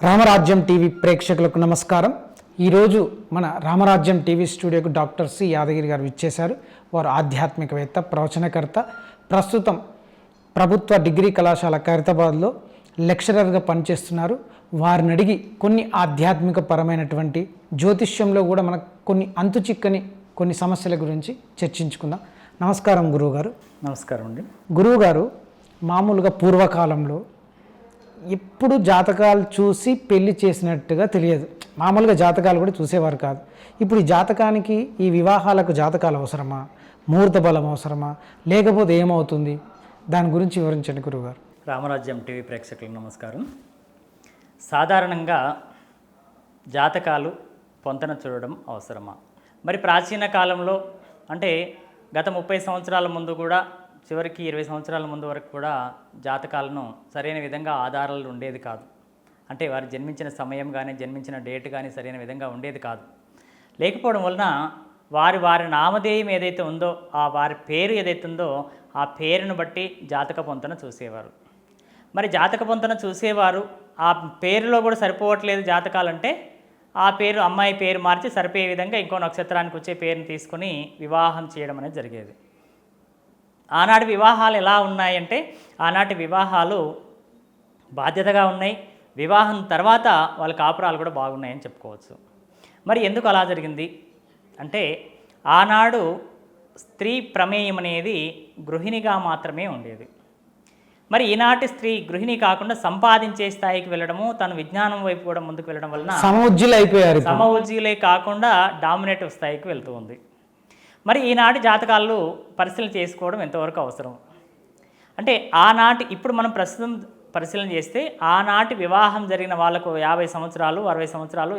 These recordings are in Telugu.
రామరాజ్యం టీవీ ప్రేక్షకులకు నమస్కారం. ఈరోజు మన రామరాజ్యం టీవీ స్టూడియోకు డాక్టర్ సి యాదగిరి గారు ఇచ్చేశారు వారు ఆధ్యాత్మికవేత్త ప్రవచనకర్త. ప్రస్తుతం ప్రభుత్వ డిగ్రీ కళాశాల ఖైరతాబాద్లో లెక్చరర్గా పనిచేస్తున్నారు. వారిని అడిగి కొన్ని ఆధ్యాత్మిక పరమైనటువంటి జ్యోతిష్యంలో కూడా మనకు కొన్ని అంతు చిక్కని కొన్ని సమస్యల గురించి చర్చించుకుందాం. నమస్కారం గురువుగారు. నమస్కారం అండి. గురువుగారు మామూలుగా పూర్వకాలంలో ఎప్పుడు జాతకాలు చూసి పెళ్ళి చేసినట్టుగా తెలియదు. మామూలుగా జాతకాలు కూడా చూసేవారు కాదు. ఇప్పుడు ఈ జాతకానికి ఈ వివాహాలకు జాతకాలు అవసరమా? ముహూర్త బలం అవసరమా? లేకపోతే ఏమవుతుంది? దాని గురించి వివరించండి గురువుగారు. రామరాజ్యం టీవీ ప్రేక్షకులకు నమస్కారం. సాధారణంగా జాతకాలు పొంతన చూడడం అవసరమా? మరి ప్రాచీన కాలంలో అంటే గత ముప్పై సంవత్సరాల ముందు కూడా చివరికి ఇరవై సంవత్సరాల ముందు వరకు కూడా జాతకాలను సరైన విధంగా ఆధారాలు ఉండేది కాదు. అంటే వారు జన్మించిన సమయం కానీ జన్మించిన డేట్ కానీ సరైన విధంగా ఉండేది కాదు. లేకపోవడం వలన వారి వారి నామధేయం ఏదైతే ఉందో ఆ వారి పేరు ఏదైతే ఉందో ఆ పేరును బట్టి జాతక పొంతన చూసేవారు. మరి జాతక పొంతన చూసేవారు ఆ పేరులో కూడా సరిపోవట్లేదు జాతకాలంటే ఆ పేరు అమ్మాయి పేరు మార్చి సరిపోయే విధంగా ఇంకో నక్షత్రానికి వచ్చే పేరుని తీసుకొని వివాహం చేయడం అనేది జరిగేది. ఆనాటి వివాహాలు ఎలా ఉన్నాయంటే ఆనాటి వివాహాలు బాధ్యతగా ఉన్నాయి. వివాహం తర్వాత వాళ్ళ కాపురాలు కూడా బాగున్నాయని చెప్పుకోవచ్చు. మరి ఎందుకు అలా జరిగింది? అంటే ఆనాడు స్త్రీ ప్రమేయం అనేది గృహిణిగా మాత్రమే ఉండేది. మరి ఈనాటి స్త్రీ గృహిణి కాకుండా సంపాదించే స్థాయికి వెళ్ళడము తను విజ్ఞానం వైపు కూడా ముందుకు వెళ్ళడం వలన ఇప్పుడు. సమవుజ్జీలే కాకుండా డామినేటివ్ స్థాయికి వెళ్తూ ఉంది. మరి ఈనాటి జాతకాలు పరిశీలన చేసుకోవడం ఎంతవరకు అవసరం? అంటే ఆనాటి ఇప్పుడు మనం ప్రస్తుతం పరిశీలన చేస్తే ఆనాటి వివాహం జరిగిన వాళ్ళకు యాభై సంవత్సరాలు అరవై సంవత్సరాలు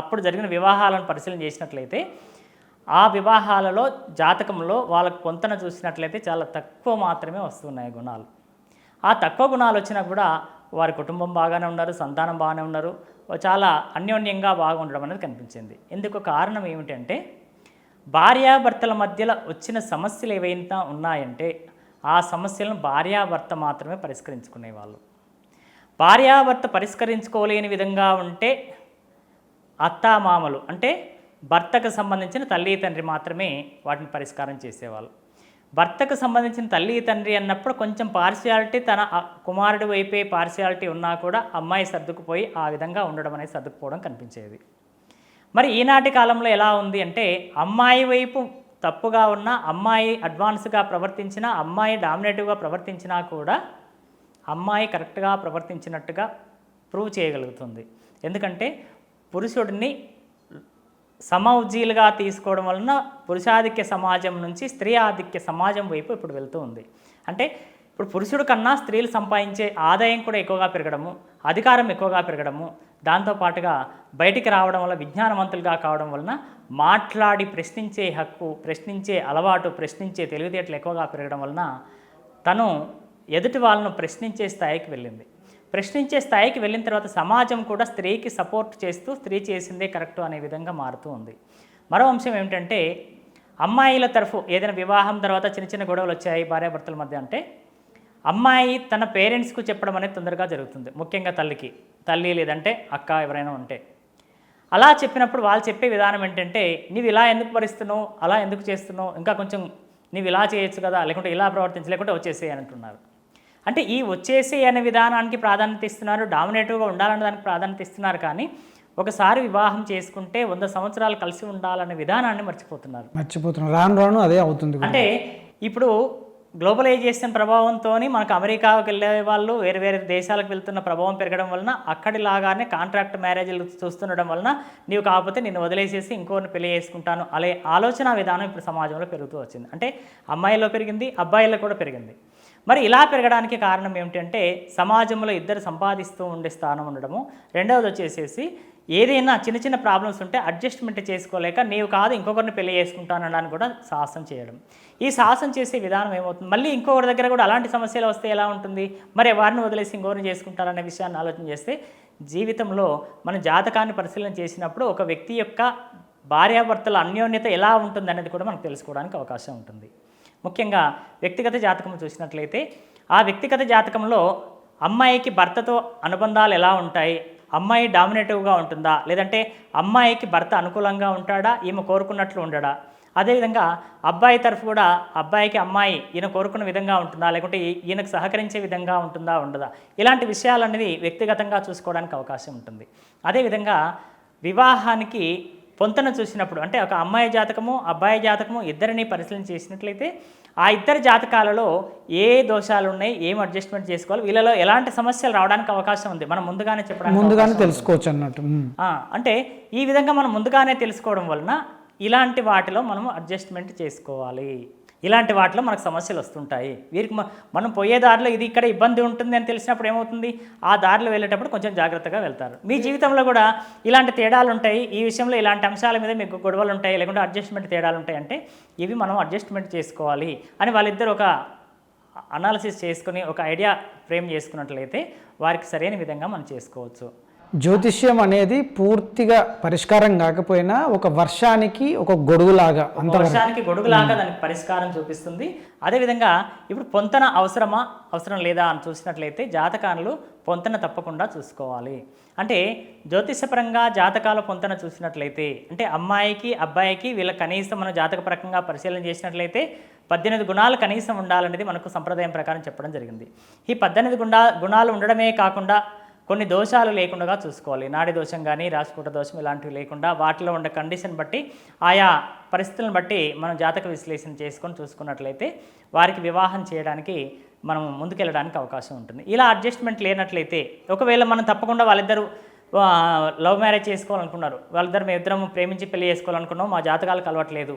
అప్పుడు జరిగిన వివాహాలను పరిశీలన చేసినట్లయితే ఆ వివాహాలలో జాతకంలో వాళ్ళకు పొంతన చూసినట్లయితే చాలా తక్కువ మాత్రమే వస్తున్నాయి గుణాలు. ఆ తక్కువ గుణాలు వచ్చినా కూడా వారి కుటుంబం బాగానే ఉన్నారు సంతానం బాగానే ఉన్నారు చాలా అన్యోన్యంగా బాగుండడం అనేది కనిపించింది. ఇందుకు కారణం ఏమిటంటే భార్యాభర్తల మధ్యలో వచ్చిన సమస్యలు ఏవైనా ఉన్నాయంటే ఆ సమస్యలను భార్యాభర్త మాత్రమే పరిష్కరించుకునేవాళ్ళు. భార్యాభర్త పరిష్కరించుకోలేని విధంగా ఉంటే అత్తామామలు అంటే భర్తకు సంబంధించిన తల్లి తండ్రి మాత్రమే వాటిని పరిష్కారం చేసేవాళ్ళు. భర్తకు సంబంధించిన తల్లి తండ్రి అన్నప్పుడు కొంచెం పార్షియాలిటీ తన కుమారుడి వైపే పార్షియాలిటీ ఉన్నా కూడా అమ్మాయి సర్దుకుపోయి ఆ విధంగా ఉండడం అనేది సర్దుకుపోవడం కనిపించేది. మరి ఈనాటి కాలంలో ఎలా ఉంది అంటే అమ్మాయి వైపు తప్పుగా ఉన్న అమ్మాయి అడ్వాన్స్గా ప్రవర్తించిన అమ్మాయి డామినేటివ్గా ప్రవర్తించినా కూడా అమ్మాయి కరెక్ట్గా ప్రవర్తించినట్టుగా ప్రూవ్ చేయగలుగుతుంది. ఎందుకంటే పురుషుడిని సమౌజీలుగా తీసుకోవడం వలన పురుషాధిక్య సమాజం నుంచి స్త్రీ ఆధిక్య సమాజం వైపు ఇప్పుడు వెళ్తూ ఉంది. అంటే ఇప్పుడు పురుషుడు కన్నా స్త్రీలు సంపాదించే ఆదాయం కూడా ఎక్కువగా పెరగడము అధికారం ఎక్కువగా పెరగడము దాంతోపాటుగా బయటికి రావడం వల్ల విజ్ఞానవంతులుగా కావడం వలన మాట్లాడి ప్రశ్నించే హక్కు ప్రశ్నించే అలవాటు ప్రశ్నించే తెలివితేటలు ఎక్కువగా పెరగడం వలన తను ఎదుటి వాళ్ళను ప్రశ్నించే స్థాయికి వెళ్ళింది. ప్రశ్నించే స్థాయికి వెళ్ళిన తర్వాత సమాజం కూడా స్త్రీకి సపోర్ట్ చేస్తూ స్త్రీ చేసిందే కరెక్ట్ అనే విధంగా మారుతూ ఉంది. మరో అంశం ఏమిటంటే అమ్మాయిల తరఫు ఏదైనా వివాహం తర్వాత చిన్న చిన్న గొడవలు వచ్చాయి భార్యాభర్తల మధ్య అంటే అమ్మాయి తన పేరెంట్స్కు చెప్పడం అనేది తొందరగా జరుగుతుంది. ముఖ్యంగా తల్లికి. తల్లి లేదంటే అక్క ఎవరైనా ఉంటే. అలా చెప్పినప్పుడు వాళ్ళు చెప్పే విధానం ఏంటంటే నీవు ఇలా ఎందుకు భరిస్తున్నావు? అలా ఎందుకు చేస్తున్నావు? ఇంకా కొంచెం నీవు ఇలా చేయొచ్చు కదా? లేకుంటే ఇలా ప్రవర్తించు లేకుంటే వచ్చేసేయి అని అంటున్నారు. అంటే ఈ వచ్చేసి అనే విధానానికి ప్రాధాన్యత ఇస్తున్నారు డామినేటివ్గా ఉండాలనే దానికి ప్రాధాన్యత ఇస్తున్నారు కానీ ఒకసారి వివాహం చేసుకుంటే వంద సంవత్సరాలు కలిసి ఉండాలనే విధానాన్ని మర్చిపోతున్నారు. మర్చిపోతున్నాం రాను రాను అదే అవుతుంది. అంటే ఇప్పుడు గ్లోబలైజేషన్ ప్రభావంతో మనకు అమెరికాకి వెళ్ళే వాళ్ళు వేరే వేరే దేశాలకు వెళ్తున్న ప్రభావం పెరగడం వలన అక్కడిలాగానే కాంట్రాక్ట్ మ్యారేజ్లు చూస్తుండడం వలన నీవు కాకపోతే నేను వదిలేసేసి ఇంకోరిని పెళ్ళి చేసుకుంటాను అనే ఆలోచన విధానం ఇప్పుడు సమాజంలో పెరుగుతూ వచ్చింది. అంటే అమ్మాయిల్లో పెరిగింది అబ్బాయిల్లో కూడా పెరిగింది. మరి ఇలా పెరగడానికి కారణం ఏమిటంటే సమాజంలో ఇద్దరు సంపాదిస్తూ ఉండే స్థానం ఉండడము. రెండవది వచ్చేసేసి ఏదైనా చిన్న చిన్న ప్రాబ్లమ్స్ ఉంటే అడ్జస్ట్మెంట్ చేసుకోలేక నీవు కాదు ఇంకొకరిని పెళ్ళి చేసుకుంటానని కూడా సాహసం చేయడం. ఈ సాహసం చేసే విధానం ఏమవుతుంది? మళ్ళీ ఇంకొకరి దగ్గర కూడా అలాంటి సమస్యలు వస్తే ఎలా ఉంటుంది? మరి వారిని వదిలేసి ఇంకొకరిని చేసుకుంటారనే విషయాన్ని ఆలోచన చేస్తే జీవితంలో మన జాతకాన్ని పరిశీలన చేసినప్పుడు ఒక వ్యక్తి యొక్క భార్యాభర్తల అన్యోన్యత ఎలా ఉంటుంది అనేది కూడా మనకు తెలుసుకోవడానికి అవకాశం ఉంటుంది. ముఖ్యంగా వ్యక్తిగత జాతకం చూసినట్లయితే ఆ వ్యక్తిగత జాతకంలో అమ్మాయికి భర్తతో అనుబంధాలు ఎలా ఉంటాయి? అమ్మాయి డామినేటివ్గా ఉంటుందా? లేదంటే అమ్మాయికి భర్త అనుకూలంగా ఉంటాడా? ఈమె కోరుకున్నట్లు ఉండడా? అదేవిధంగా అబ్బాయి తరఫు కూడా అబ్బాయికి అమ్మాయి ఈయన కోరుకున్న విధంగా ఉంటుందా? లేకుంటే ఈయనకు సహకరించే విధంగా ఉంటుందా ఉండదా? ఇలాంటి విషయాలనేది వ్యక్తిగతంగా చూసుకోవడానికి అవకాశం ఉంటుంది. అదేవిధంగా వివాహానికి పొంతన చూసినప్పుడు అంటే ఒక అమ్మాయి జాతకము అబ్బాయి జాతకము ఇద్దరిని పరిశీలన చేసినట్లయితే ఆ ఇద్దరి జాతకాలలో ఏ దోషాలు ఉన్నాయి ఏం అడ్జస్ట్మెంట్ చేసుకోవాలి వీళ్ళలో ఎలాంటి సమస్యలు రావడానికి అవకాశం ఉంది? మనం ముందుగానే చెప్పడానికి ముందుగానే తెలుసుకోవచ్చు అన్నట్టు. అంటే ఈ విధంగా మనం ముందుగానే తెలుసుకోవడం వలన ఇలాంటి వాటిలో మనం అడ్జస్ట్మెంట్ చేసుకోవాలి. ఇలాంటి వాటిలో మనకు సమస్యలు వస్తుంటాయి. వీరికి మనం పోయే దారిలో ఇది ఇక్కడ ఇబ్బంది ఉంటుంది అని తెలిసినప్పుడు ఏమవుతుంది? ఆ దారిలో వెళ్ళేటప్పుడు కొంచెం జాగ్రత్తగా వెళ్తారు. మీ జీవితంలో కూడా ఇలాంటి తేడాలు ఉంటాయి. ఈ విషయంలో ఇలాంటి అంశాల మీద మీకు గొడవలు ఉంటాయి లేకుంటే అడ్జస్ట్మెంట్ తేడాలు ఉంటాయి అంటే ఇవి మనం అడ్జస్ట్మెంట్ చేసుకోవాలి అని వాళ్ళిద్దరు ఒక అనాలిసిస్ చేసుకుని ఒక ఐడియా ఫ్రేమ్ చేసుకున్నట్లయితే వారికి సరైన విధంగా మనం చేసుకోవచ్చు. జ్యోతిష్యం అనేది పూర్తిగా పరిష్కారం కాకపోయినా ఒక వర్షానికి ఒక గొడుగులాగా అంత వర్షానికి గొడుగులాగా దానికి పరిష్కారం చూపిస్తుంది. అదేవిధంగా ఇప్పుడు పొంతన అవసరమా అవసరం లేదా అని చూసినట్లయితే జాతకాలు పొంతన తప్పకుండా చూసుకోవాలి. అంటే జ్యోతిషపరంగా జాతకాల పొంతన చూసినట్లయితే అంటే అమ్మాయికి అబ్బాయికి వీళ్ళ కనీసం మనం జాతకపరంగా పరిశీలన చేసినట్లయితే పద్దెనిమిది గుణాలు కనీసం ఉండాలనేది మనకు సంప్రదాయం ప్రకారం చెప్పడం జరిగింది. ఈ పద్దెనిమిది గుణా గుణాలు ఉండడమే కాకుండా కొన్ని దోషాలు లేకుండా చూసుకోవాలి. నాడి దోషం కానీ రాజకూట దోషం ఇలాంటివి లేకుండా వాటిలో ఉండే కండిషన్ బట్టి ఆయా పరిస్థితులను బట్టి మనం జాతక విశ్లేషణ చేసుకొని చూసుకున్నట్లయితే వారికి వివాహం చేయడానికి మనం ముందుకెళ్ళడానికి అవకాశం ఉంటుంది. ఇలా అడ్జస్ట్మెంట్ లేనట్లయితే ఒకవేళ మనం తప్పకుండా వాళ్ళిద్దరూ లవ్ మ్యారేజ్ చేసుకోవాలనుకున్నారు. వాళ్ళిద్దరు మేము ఇద్దరం ప్రేమించి పెళ్ళి చేసుకోవాలనుకున్నాం మా జాతకాలు కలవట్లేదు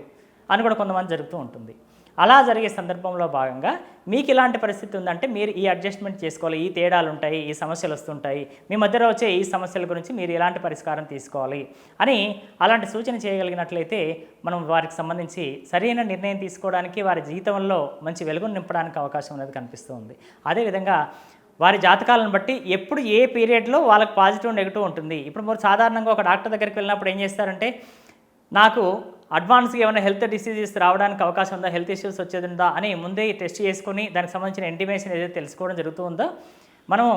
అని కూడా కొంతమంది జరుగుతూ ఉంటుంది. అలా జరిగే సందర్భంలో భాగంగా మీకు ఇలాంటి పరిస్థితి ఉందంటే మీరు ఈ అడ్జస్ట్మెంట్ చేసుకోవాలి. ఈ తేడాలు ఉంటాయి ఈ సమస్యలు వస్తుంటాయి. మీ మధ్యలో వచ్చే ఈ సమస్యల గురించి మీరు ఎలాంటి పరిష్కారం తీసుకోవాలి అని అలాంటి సూచన చేయగలిగినట్లయితే మనం వారికి సంబంధించి సరైన నిర్ణయం తీసుకోవడానికి వారి జీవితంలో మంచి వెలుగును నింపడానికి అవకాశం అనేది కనిపిస్తుంది అదేవిధంగా వారి జాతకాలను బట్టి ఎప్పుడు ఏ పీరియడ్లో వాళ్ళకి పాజిటివ్ నెగిటివ్ ఉంటుంది. ఇప్పుడు మీరు సాధారణంగా ఒక డాక్టర్ దగ్గరికి వెళ్ళినప్పుడు ఏం చేస్తారంటే నాకు అడ్వాన్స్గా ఏమైనా హెల్త్ డిసీజెస్ రావడానికి అవకాశం ఉందా? హెల్త్ ఇష్యూస్ వచ్చేది ఉందా అని ముందే టెస్ట్ చేసుకొని దానికి సంబంధించిన ఇంటిమేషన్ ఏదైతే తెలుసుకోవడం జరుగుతూ ఉందో మనము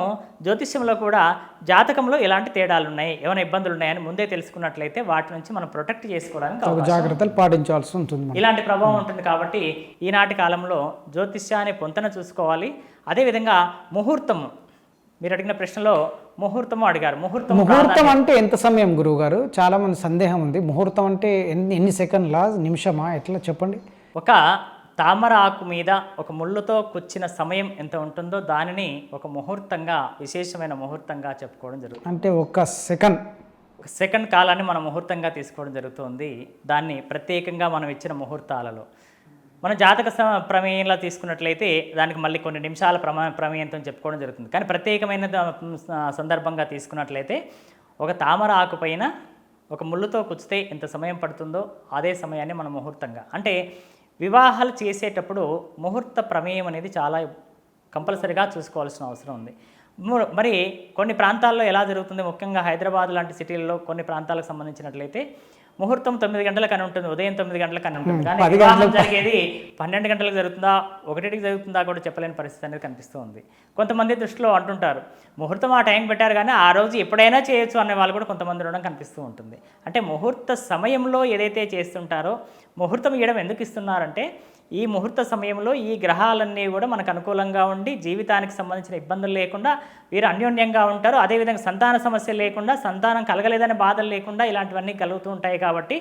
జ్యోతిష్యంలో కూడా జాతకంలో ఎలాంటి తేడాలు ఉన్నాయి ఏమైనా ఇబ్బందులు ఉన్నాయని ముందే తెలుసుకున్నట్లయితే వాటి నుంచి మనం ప్రొటెక్ట్ చేసుకోవడానికి జాగ్రత్తలు పాటించాల్సి ఉంటుంది. ఇలాంటి ప్రభావం ఉంటుంది కాబట్టి ఈనాటి కాలంలో జ్యోతిష్యాన్ని పొంతన చూసుకోవాలి. అదేవిధంగా ముహూర్తము మీరు అడిగిన ప్రశ్నలో ముహూర్తము అడిగారు. ముహూర్తం ముహూర్తం అంటే ఎంత సమయం గురువు గారు చాలా మంది సందేహం ఉంది. ముహూర్తం అంటే ఎన్ని ఎన్ని సెకండ్లా నిమిషమా? ఎట్లా? చెప్పండి. ఒక తామర ఆకు మీద ఒక ముళ్ళుతో కుచ్చిన సమయం ఎంత ఉంటుందో దానిని ఒక ముహూర్తంగా విశేషమైన ముహూర్తంగా చెప్పుకోవడం జరుగుతుంది. అంటే ఒక సెకండ్. ఒక సెకండ్ కాలాన్ని మనం ముహూర్తంగా తీసుకోవడం జరుగుతుంది. దాన్ని ప్రత్యేకంగా మనం ఇచ్చిన ముహూర్తాలలో. మన జాతక ప్రమేయంలో తీసుకున్నట్లయితే దానికి మళ్ళీ కొన్ని నిమిషాల ప్రమా ప్రమేయంతో చెప్పుకోవడం జరుగుతుంది. కానీ ప్రత్యేకమైన సందర్భంగా తీసుకున్నట్లయితే ఒక తామర ఆకుపైన ఒక ముళ్ళుతో కుచ్చితే ఎంత సమయం పడుతుందో అదే సమయాన్ని మనం ముహూర్తంగా. అంటే వివాహాలు చేసేటప్పుడు ముహూర్త ప్రమేయం అనేది చాలా కంపల్సరీగా చూసుకోవాల్సిన అవసరం ఉంది. మరి కొన్ని ప్రాంతాల్లో ఎలా జరుగుతుంది? ముఖ్యంగా హైదరాబాద్ లాంటి సిటీల్లో కొన్ని ప్రాంతాలకు సంబంధించినట్లయితే ముహూర్తం తొమ్మిది గంటలకు అని ఉంటుంది ఉదయం తొమ్మిది గంటలకు అని ఉంటుంది. కానీ వివాహం జరిగేది పన్నెండు గంటలకు జరుగుతుందా ఒకటికి జరుగుతుందా కూడా చెప్పలేని పరిస్థితి అనేది కనిపిస్తూ ఉంది కొంతమంది దృష్టిలో అంటుంటారు ముహూర్తం ఆ టైం పెట్టారు కానీ ఆ రోజు ఎప్పుడైనా చేయొచ్చు అనే వాళ్ళు కూడా కొంతమంది ఉండడం కనిపిస్తూ ఉంటుంది. అంటే ముహూర్త సమయంలో ఏదైతే చేస్తుంటారో ముహూర్తం ఇవ్వడం ఎందుకు ఇస్తున్నారంటే ఈ ముహూర్త సమయంలో ఈ గ్రహాలన్నీ కూడా మనకు అనుకూలంగా ఉండి జీవితానికి సంబంధించిన ఇబ్బందులు లేకుండా వీరు అన్యోన్యంగా ఉంటారు. అదేవిధంగా సంతాన సమస్యలు లేకుండా సంతానం కలగలేదనే బాధలు లేకుండా ఇలాంటివన్నీ కలుగుతూ ఉంటాయి కాబట్టి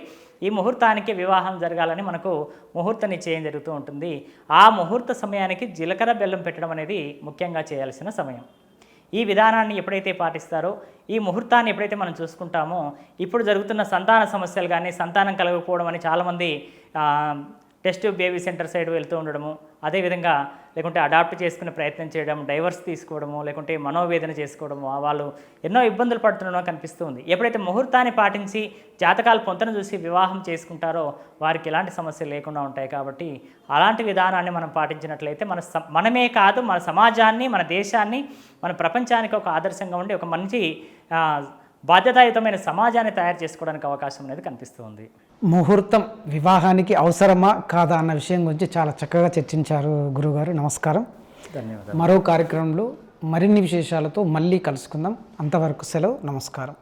ఈ ముహూర్తానికి వివాహం జరగాలని మనకు ముహూర్త నిశ్చయం జరుగుతూ ఉంటుంది. ఆ ముహూర్త సమయానికి జీలకర్ర బెల్లం పెట్టడం అనేది ముఖ్యంగా చేయాల్సిన సమయం. ఈ విధానాన్ని ఎప్పుడైతే పాటిస్తారో ఈ ముహూర్తాన్ని ఎప్పుడైతే మనం చూసుకుంటామో ఇప్పుడు జరుగుతున్న సంతాన సమస్యలు కానీ సంతానం కలగకపోవడం అని చాలామంది టెస్ట్ బేబీ సెంటర్ సైడ్ వెళ్తూ ఉండడము అదేవిధంగా లేకుంటే అడాప్ట్ చేసుకునే ప్రయత్నం చేయడం డైవర్స్ తీసుకోవడము లేకుంటే మనోవేదన చేసుకోవడము వాళ్ళు ఎన్నో ఇబ్బందులు పడుతుండడం కనిపిస్తూ ఉంది. ఎప్పుడైతే ముహూర్తాన్ని పాటించి జాతకాలు పొంతను చూసి వివాహం చేసుకుంటారో వారికి ఎలాంటి సమస్యలు లేకుండా ఉంటాయి కాబట్టి అలాంటి విధానాన్ని మనం పాటించినట్లయితే మన స- మనమే కాదు మన సమాజాన్ని మన దేశాన్ని మన ప్రపంచానికి ఒక ఆదర్శంగా ఉండి ఒక మంచి బాధ్యతాయుతమైన సమాజాన్ని తయారు చేసుకోవడానికి అవకాశం అనేది కనిపిస్తుంది. ముహూర్తం వివాహానికి అవసరమా కాదా అన్న విషయం గురించి చాలా చక్కగా చర్చించారు గురుగారు. నమస్కారం. ధన్యవాదాలు. మరో కార్యక్రమంలో మరిన్ని విశేషాలతో మళ్ళీ కలుసుకుందాం. అంతవరకు సెలవు. నమస్కారం.